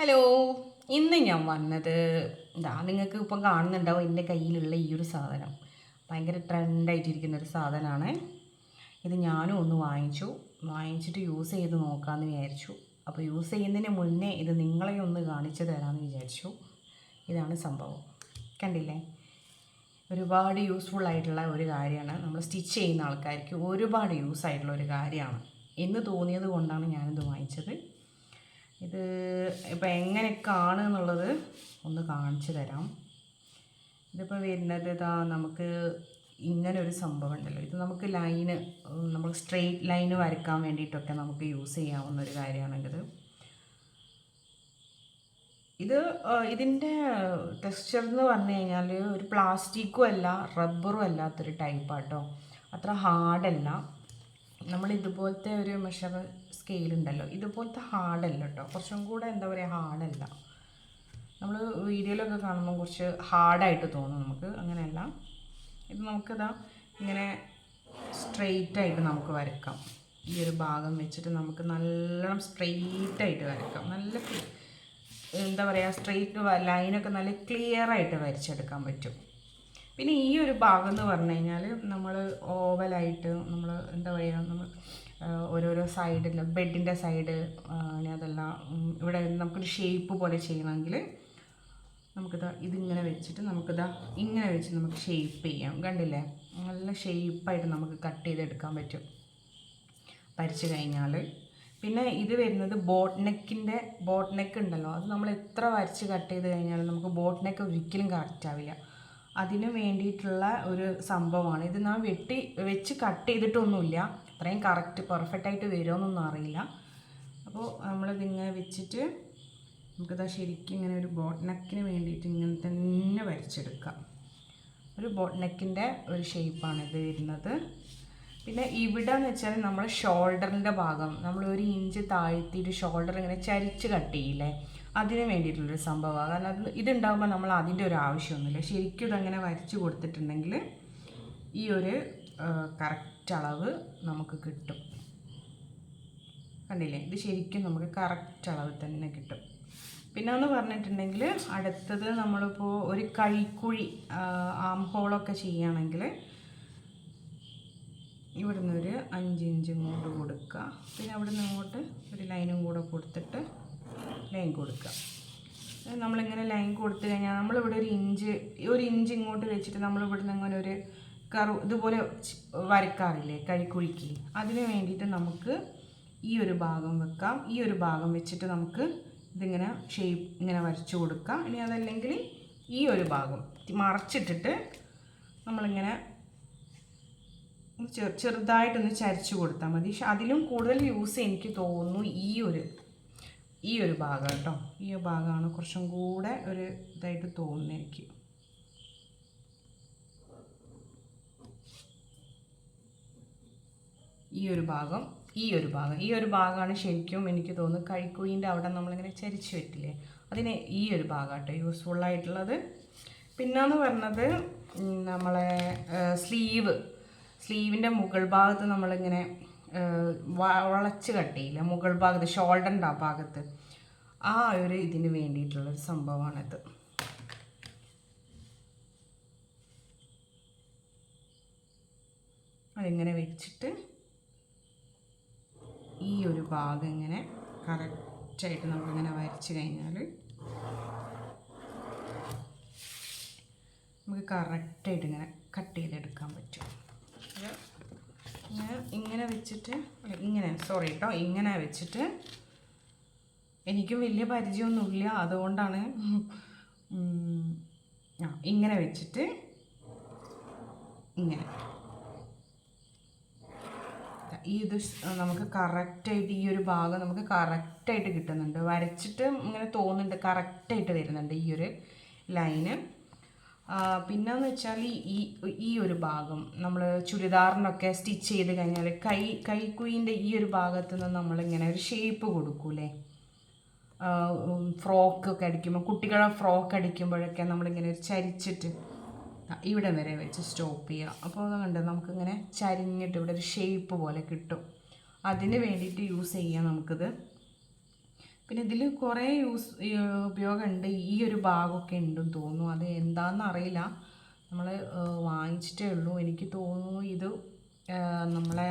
Hello ഇന്ന് ഞാൻ വന്നത് ഇതാ നിങ്ങൾക്ക് ഇപ്പം കാണുന്നുണ്ടാവും എന്റെ കയ്യിലുള്ള ഈ ഒരു സാധനം. ഭയങ്കര ട്രെൻഡായിട്ടിരിക്കുന്ന ഒരു സാധനമാണ് ഇത് ഞാനും ഒന്ന് വാങ്ങിച്ചു. വാങ്ങിച്ചിട്ട് യൂസ് ചെയ്ത് നോക്കാമെന്ന് വിചാരിച്ചു. അപ്പോൾ യൂസ് ചെയ്യുന്നതിന് മുന്നേ ഇത് നിങ്ങളെ ഒന്ന് കാണിച്ചു തരാമെന്ന് വിചാരിച്ചു. ഇതാണ് സംഭവം. കണ്ടില്ലേ? ഒരുപാട് യൂസ്ഫുൾ ആയിട്ടുള്ള ഒരു കാര്യമാണ്. നമ്മൾ സ്റ്റിച്ച് ചെയ്യുന്ന ആൾക്കാർക്ക് ഒരുപാട് യൂസ് ആയിട്ടുള്ള ഒരു കാര്യമാണ്. എന്ന് തോന്നിയത് കൊണ്ടാണ് ഞാനിത് വാങ്ങിച്ചത്. ഇത് ഇപ്പം എങ്ങനെ എന്നുള്ളത് ഒന്ന് കാണിച്ചു തരാം. ഇതിപ്പോൾ വരുന്നത് ഇതാ നമുക്ക് ഇങ്ങനെ ഒരു സംഭവം ഉണ്ടല്ലോ. ഇത് നമുക്ക് ലൈന് നമ്മൾ സ്ട്രെയിറ്റ് ലൈന് വരയ്ക്കാൻ വേണ്ടിയിട്ടൊക്കെ നമുക്ക് യൂസ് ചെയ്യാവുന്ന ഒരു കാര്യമാണിത്. ഇത് ഇതിന്റെ ടെക്സ്ചർ എന്ന് പറഞ്ഞു കഴിഞ്ഞാൽ ഒരു പ്ലാസ്റ്റിക്കും അല്ല റബ്ബറും അല്ലാത്തൊരു ടൈപ്പാട്ടോ. അത്ര ഹാർഡല്ല. നമ്മൾ ഇതുപോലത്തെ ഒരു മെഷർ സ്കെയിൽ ഉണ്ടല്ലോ. ഇതുപോലത്തെ ഹാർഡല്ല കേട്ടോ കുറച്ചും കൂടെ എന്താ പറയുക ഹാർഡല്ല നമ്മൾ വീഡിയോയിലൊക്കെ കാണുമ്പോൾ കുറച്ച് ഹാർഡായിട്ട് തോന്നും നമുക്ക്. അങ്ങനെയല്ല. ഇത് നമുക്കിതാ ഇങ്ങനെ സ്ട്രെയിറ്റ് ആയിട്ട് നമുക്ക് വരക്കാം. ഈ ഒരു ഭാഗം വെച്ചിട്ട് നമുക്ക് നല്ലോണം സ്ട്രെയിറ്റ് ആയിട്ട് വരക്കാം. നല്ല എന്താ പറയുക സ്ട്രെയിറ്റ് ലൈനൊക്കെ നല്ല ക്ലിയർ ആയിട്ട് വരച്ചെടുക്കാൻ പറ്റും. പിന്നെ ഈ ഒരു ഭാഗം എന്ന് പറഞ്ഞു കഴിഞ്ഞാൽ നമ്മൾ ഓവലായിട്ട് നമ്മൾ എന്താ പറയുക നമ്മൾ ഓരോരോ സൈഡിൽ ബെഡിന്റെ സൈഡ് അതെല്ലാം ഇവിടെ നമുക്കൊരു ഷേപ്പ് പോലെ ചെയ്യണമെങ്കിൽ നമുക്കിതാ ഇതിങ്ങനെ വെച്ചിട്ട് നമുക്കിതാ ഇങ്ങനെ വെച്ച് നമുക്ക് ഷേപ്പ് ചെയ്യാം. കണ്ടില്ലേ? നല്ല ഷേപ്പായിട്ട് നമുക്ക് കട്ട് ചെയ്തെടുക്കാൻ പറ്റും. പരിച്ചു കഴിഞ്ഞാൽ പിന്നെ ഇത് വരുന്നത് ബോട്ട് നെക്കിന്റെ ബോട്ട് നെക്ക് ഉണ്ടല്ലോ. അത് നമ്മൾ എത്ര വരച്ച് കട്ട് ചെയ്ത് കഴിഞ്ഞാലും നമുക്ക് ബോട്ട് നെക്ക് ഒരിക്കലും കറക്റ്റ് ആവില്ല. അതിന് വേണ്ടിയിട്ടുള്ള ഒരു സംഭവമാണ്. ഇത് ഞാൻ വെട്ടി വെച്ച് കട്ട് ചെയ്തിട്ടൊന്നുമില്ല. അത്രയും കറക്റ്റ് പെർഫെക്റ്റ് ആയിട്ട് വരുമോന്നൊന്നും അറിയില്ല. അപ്പോൾ നമ്മളിതിങ്ങനെ വെച്ചിട്ട് നമുക്കിതാ ശരിക്കും ഇങ്ങനെ ഒരു ബോട്ട് നെക്കിന് വേണ്ടിയിട്ട് ഇങ്ങനെ തന്നെ വരച്ചെടുക്കാം. ഒരു ബോട്ട് നെക്കിന്റെ ഒരു ഷേപ്പാണ് ഇത് വരുന്നത്. പിന്നെ ഇവിടെ എന്ന് വെച്ചാൽ നമ്മൾ ഷോൾഡറിന്റെ ഭാഗം നമ്മൾ ഒരു ഇഞ്ച് താഴ്ത്തിയിട്ട് ഷോൾഡർ ഇങ്ങനെ ചരിച്ച് കട്ട് ചെയ്യില്ലേ? അതിന് വേണ്ടിയിട്ടുള്ളൊരു സംഭവമാണ്. കാരണം അത് ഇതുണ്ടാകുമ്പോൾ നമ്മൾ അതിന്റെ ഒരു ആവശ്യമൊന്നുമില്ല. ശരിക്കും ഇതങ്ങനെ വരച്ച് കൊടുത്തിട്ടുണ്ടെങ്കിൽ ഈ ഒരു കറക്റ്റ് അളവ് നമുക്ക് കിട്ടും. കണ്ടില്ലേ? ഇത് ശരിക്കും നമുക്ക് കറക്റ്റ് അളവ് തന്നെ കിട്ടും. പിന്നെ ഒന്ന് പറഞ്ഞിട്ടുണ്ടെങ്കിൽ അടുത്തത് നമ്മളിപ്പോൾ ഒരു കൈക്കുഴി ആം ഹോളൊക്കെ ചെയ്യുകയാണെങ്കിൽ ഇവിടുന്ന് ഒരു അഞ്ച് ഇഞ്ച് ഇങ്ങോട്ട് കൊടുക്കുക. പിന്നെ അവിടെ നിന്ന് ഇങ്ങോട്ട് ഒരു ലൈനും കൂടെ കൊടുത്തിട്ട് ലൈൻ കൊടുക്കുക. നമ്മളിങ്ങനെ ലൈൻ കൊടുത്തു കഴിഞ്ഞാൽ നമ്മളിവിടെ ഒരു ഇഞ്ച് ഒരു ഇഞ്ച് ഇങ്ങോട്ട് വെച്ചിട്ട് നമ്മൾ നിന്ന് അങ്ങനെ ഒരു കറു ഇതുപോലെ വരക്കാറില്ലേ കഴിക്കുഴിക്ക് അതിന് വേണ്ടിയിട്ട് നമുക്ക് ഈ ഒരു ഭാഗം വെക്കാം. ഈ ഒരു ഭാഗം വെച്ചിട്ട് നമുക്ക് ഇതിങ്ങനെ ഷേപ്പ് ഇങ്ങനെ വരച്ചു കൊടുക്കാം. ഇനി അതല്ലെങ്കിൽ ഈ ഒരു ഭാഗം മറച്ചിട്ടിട്ട് നമ്മളിങ്ങനെ ചെറു ചെറുതായിട്ടൊന്ന് ചരിച്ചു കൊടുത്താൽ മതി. പക്ഷെ അതിലും കൂടുതൽ യൂസ് എനിക്ക് തോന്നുന്നു ഈ ഒരു ഈ ഒരു ഭാഗം കേട്ടോ. ഈ ഭാഗമാണ് കുറച്ചും കൂടെ ഒരു ഇതായിട്ട് തോന്നുന്നത് എനിക്ക്. ഈ ഒരു ഭാഗം ഈ ഒരു ഭാഗം. ഈ ഒരു ഭാഗമാണ് ശരിക്കും എനിക്ക് തോന്നുന്നു കൈക്കുഴിന്റെ അവിടെ നമ്മളിങ്ങനെ ചരിച്ചു വെറ്റില്ലേ അതിന് ഈ ഒരു ഭാഗം കേട്ടോ യൂസ്ഫുൾ ആയിട്ടുള്ളത്. പിന്നെന്ന് പറഞ്ഞത് നമ്മളെ സ്ലീവ്. സ്ലീവിന്റെ മുകൾ ഭാഗത്ത് നമ്മളിങ്ങനെ വളച്ച് കട്ടയില്ല മുകൾ ഭാഗത്ത് ഷോൾഡറിന്റെ ആ ഭാഗത്ത്. ആ ഒരു ഇതിന് വേണ്ടിയിട്ടുള്ളൊരു സംഭവമാണിത്. അതിങ്ങനെ വെച്ചിട്ട് ഈ ഒരു ഭാഗം ഇങ്ങനെ കറക്റ്റായിട്ട് നമ്മളിങ്ങനെ വരച്ച് കഴിഞ്ഞാൽ നമുക്ക് കറക്റ്റായിട്ട് ഇങ്ങനെ കട്ട് ചെയ്തെടുക്കാൻ പറ്റും. ഇങ്ങനെ വെച്ചിട്ട് ഇങ്ങനെ സോറി കേട്ടോ ഇങ്ങനെ വെച്ചിട്ട് എനിക്കും വലിയ പരിചയമൊന്നുമില്ല. അതുകൊണ്ടാണ് ആ ഇങ്ങനെ വെച്ചിട്ട് ഇങ്ങനെ. ഈ ഇത് നമുക്ക് കറക്റ്റായിട്ട് ഈ ഒരു ഭാഗം നമുക്ക് കറക്റ്റായിട്ട് കിട്ടുന്നുണ്ട്. വരച്ചിട്ട് ഇങ്ങനെ തോന്നുന്നുണ്ട് കറക്റ്റായിട്ട് വരുന്നുണ്ട് ഈ ഒരു ലൈന് പിന്നെന്ന് വെച്ചാൽ ഈ ഈ ഒരു ഭാഗം നമ്മൾ ചുരിദാറിനൊക്കെ സ്റ്റിച്ച് ചെയ്ത് കഴിഞ്ഞാൽ കൈ കൈക്കുയിന്റെ ഈ ഒരു ഭാഗത്ത് നിന്ന് നമ്മളിങ്ങനെ ഒരു ഷേപ്പ് കൊടുക്കൂലേ? ഫ്രോക്കൊക്കെ അടിക്കുമ്പോൾ കുട്ടികളെ ഫ്രോക്ക് അടിക്കുമ്പോഴൊക്കെ നമ്മളിങ്ങനെ ഒരു ചരിച്ചിട്ട് ഇവിടെ വരെ വെച്ച് സ്റ്റോപ്പ് ചെയ്യുക അപ്പോൾ അത് കണ്ട് നമുക്കിങ്ങനെ ചരിഞ്ഞിട്ട് ഇവിടെ ഒരു ഷേപ്പ് പോലെ കിട്ടും. അതിന് വേണ്ടിയിട്ട് യൂസ് ചെയ്യാം നമുക്കിത്. പിന്നെ ഇതിൽ കുറേ യൂസ് ഉപയോഗമുണ്ട് ഈ ഒരു ഭാഗമൊക്കെ ഉണ്ടെന്ന് തോന്നുന്നു. അത് എന്താണെന്ന് അറിയില്ല. നമ്മൾ വാങ്ങിച്ചിട്ടേ ഉള്ളൂ. എനിക്ക് തോന്നുന്നു ഇത് നമ്മളെ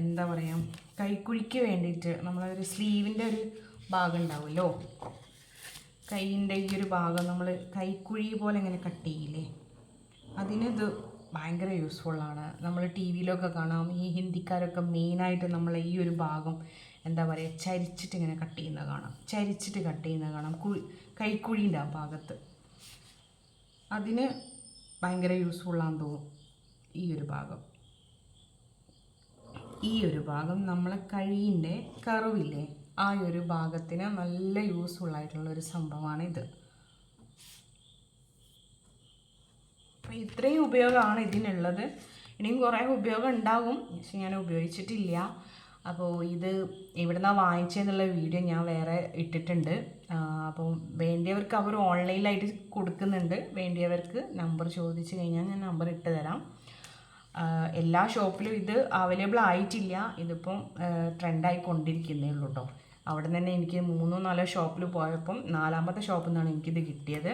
എന്താ പറയുക കൈക്കുഴിക്ക് വേണ്ടിയിട്ട് നമ്മളൊരു സ്ലീവിന്റെ ഒരു ഭാഗം ഉണ്ടാവുമല്ലോ കൈയിന്റെ ഈ ഒരു ഭാഗം നമ്മൾ കൈക്കുഴി പോലെ ഇങ്ങനെ കട്ട് ചെയ്യില്ലേ? അതിനിത് ഭയങ്കര യൂസ്ഫുള്ളാണ്. നമ്മൾ ടി വിയിലൊക്കെ കാണാം. ഈ ഹിന്ദിക്കാരൊക്കെ മെയിനായിട്ട് നമ്മളെ ഈ ഒരു ഭാഗം എന്താ പറയുക ചരിച്ചിട്ട് ഇങ്ങനെ കട്ട് ചെയ്യുന്ന കാണാം. ചരിച്ചിട്ട് കട്ട് ചെയ്യുന്ന കാണാം. കുഴി കൈക്കുഴി ആ ഭാഗത്ത്. അതിന് ഭയങ്കര യൂസ്ഫുള്ളാന്ന് തോന്നും ഈ ഒരു ഭാഗം. ഈ ഒരു ഭാഗം നമ്മളെ കഴിയിന്റെ കറിവില്ലേ ആ ഒരു ഭാഗത്തിന് നല്ല യൂസ്ഫുൾ ആയിട്ടുള്ള ഒരു സംഭവമാണ് ഇത്. അപ്പോൾ ഇത്രയും ഉപയോഗമാണ് ഇതിനുള്ളത്. ഇനിയും കുറേ ഉപയോഗം ഉണ്ടാകും. പക്ഷെ ഞാൻ ഉപയോഗിച്ചിട്ടില്ല. അപ്പോൾ ഇത് എവിടുന്നാണ് വാങ്ങിച്ചതെന്നുള്ള വീഡിയോ ഞാൻ വേറെ ഇട്ടിട്ടുണ്ട്. അപ്പോൾ വേണ്ടിയവർക്ക് അവർ ഓൺലൈനിലായിട്ട് കൊടുക്കുന്നുണ്ട്. വേണ്ടിയവർക്ക് നമ്പർ ചോദിച്ചു കഴിഞ്ഞാൽ ഞാൻ നമ്പർ ഇട്ട് തരാം. എല്ലാ ഷോപ്പിലും ഇത് അവൈലബിൾ ആയിട്ടില്ല. ഇതിപ്പം ട്രെൻഡായി കൊണ്ടിരിക്കുന്നേ ഉള്ളൂ കേട്ടോ അവിടെ നിന്ന് തന്നെ എനിക്ക് മൂന്നോ നാലോ ഷോപ്പിൽ പോയപ്പം നാലാമത്തെ ഷോപ്പിൽ നിന്നാണ് എനിക്കിത് കിട്ടിയത്.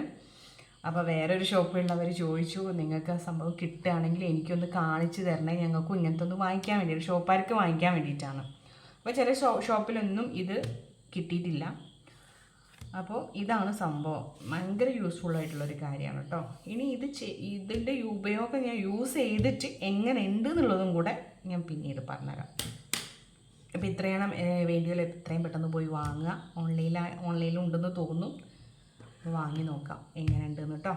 അപ്പോൾ വേറൊരു ഷോപ്പിലുള്ളവർ ചോദിച്ചു നിങ്ങൾക്ക് ആ സംഭവം കിട്ടുകയാണെങ്കിൽ എനിക്കൊന്ന് കാണിച്ചു തരണേ. ഞങ്ങൾക്കും ഇങ്ങനത്തെ ഒന്ന് വാങ്ങിക്കാൻ വേണ്ടി ഷോപ്പാർക്ക് വാങ്ങിക്കാൻ വേണ്ടിയിട്ടാണ്. അപ്പോൾ ചില ഷോ ഷോപ്പിലൊന്നും ഇത് കിട്ടിയിട്ടില്ല. അപ്പോൾ ഇതാണ് സംഭവം. ഭയങ്കര യൂസ്ഫുൾ ആയിട്ടുള്ള ഒരു കാര്യമാണ് കേട്ടോ ഇനി ഇത് ഇതിന്റെ ഉപയോഗം ഞാൻ യൂസ് ചെയ്തിട്ട് എങ്ങനെ ഉണ്ട് എന്നുള്ളതും കൂടെ ഞാൻ പിന്നീട് പറഞ്ഞുതരാം. അപ്പോൾ ഇത്രയാണ് വേണ്ടിയുള്ള എത്രയും പെട്ടെന്ന് പോയി വാങ്ങുക. ഓൺലൈനിൽ ഓൺലൈനിൽ ഉണ്ടെന്ന് തോന്നുന്നു. വാങ്ങി നോക്കാം. എങ്ങനെ ഉണ്ടെന്ന് കേട്ടോ